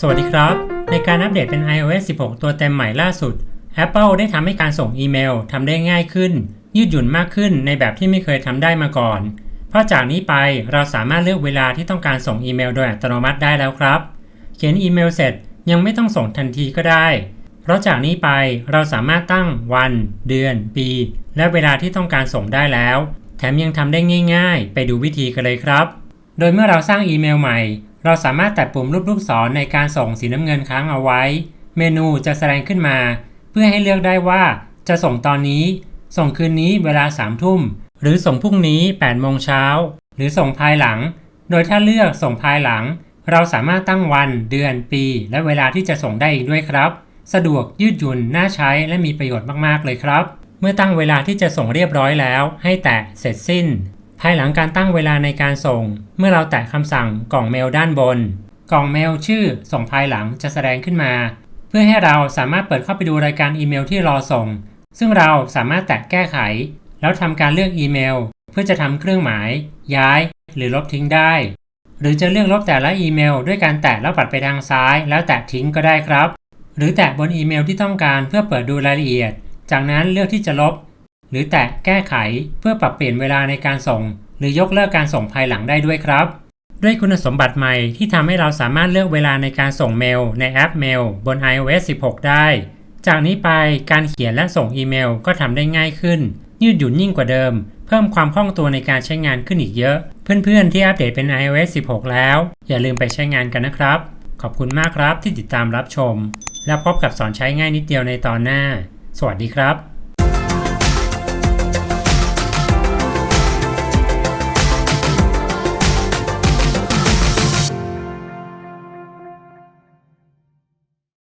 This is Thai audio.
สวัสดีครับ ในการอัปเดตเป็น iOS 16 ตัวเต็มใหม่ล่าสุด Apple ได้ทำให้การส่งอีเมลทำได้ง่ายขึ้น ยืดหยุ่นมากขึ้นในแบบที่ไม่เคยทำได้มาก่อน เพราะจากนี้ไปเราสามารถเลือกเวลาที่ต้องการส่งอีเมลโดยอัตโนมัติได้แล้วครับ เขียนอีเมลเสร็จยังไม่ต้องส่งทันทีก็ได้ เพราะจากนี้ไปเราสามารถตั้งวัน เดือน ปี และเวลาที่ต้องการส่งได้แล้ว แถมยังทำได้ง่าย ๆ ไปดูวิธีกันเลยครับ โดยเมื่อเราสร้างอีเมลใหม่ เราสามารถแตะปุ่มรูปลูกศรในการส่งสีน้ำเงินค้างเอาไว้ เมนูจะแสดงขึ้นมา เพื่อให้เลือกได้ว่าจะส่งตอนนี้ ส่งคืนนี้เวลา3ามทุ่ม หรือส่งพรุ่งนี้8โมงเช้า หรือส่งภายหลัง โดยถ้าเลือกส่งภายหลัง เราสามารถตั้งวันเดือนปี และเวลาที่จะส่งได้อีกด้วยครับ สะดวกยืดหยุ่นน่าใช้และมีประโยชน์มากๆเลยครับ เมื่อตั้งเวลาที่จะส่งเรียบร้อยแล้ว ให้แตะเสร็จสิ้น ภายหลังการตั้งเวลาในการส่ง เมื่อเราแตะคำสั่งกล่องเมลด้านบน กล่องเมลชื่อส่งภายหลังจะแสดงขึ้นมา เพื่อให้เราสามารถเปิดเข้าไปดูรายการอีเมลที่รอส่ง ซึ่งเราสามารถแตะแก้ไข แล้วทำการเลือกอีเมล เพื่อจะทำเครื่องหมาย ย้าย หรือลบทิ้งได้ หรือจะเลือกลบแต่ละอีเมล ด้วยการแตะแล้วปัดไปทางซ้าย แล้วแตะทิ้งก็ได้ครับ หรือแตะบนอีเมลที่ต้องการเพื่อเปิดดูรายละเอียด จากนั้นเลือกที่จะลบ หรือแตะแก้ไขเพื่อปรับเปลี่ยนเวลาในการส่ง หรือยกเลิกการส่งภายหลังได้ด้วยครับ ด้วยคุณสมบัติใหม่ที่ทำให้เราสามารถเลือกเวลาในการส่งเมลในแอปเมลบน iOS 16 ได้ จากนี้ไปการเขียนและส่งอีเมลก็ทำได้ง่ายขึ้น ยืดหยุ่นยิ่งกว่าเดิม เพิ่มความคล่องตัวในการใช้งานขึ้นอีกเยอะ เพื่อนๆ ที่อัปเดตเป็น iOS 16 แล้ว อย่าลืมไปใช้งานกันนะครับ ขอบคุณมากครับที่ติดตามรับชม แล้วพบกับสอนใช้ง่ายนิดเดียวในตอนหน้า สวัสดีครับ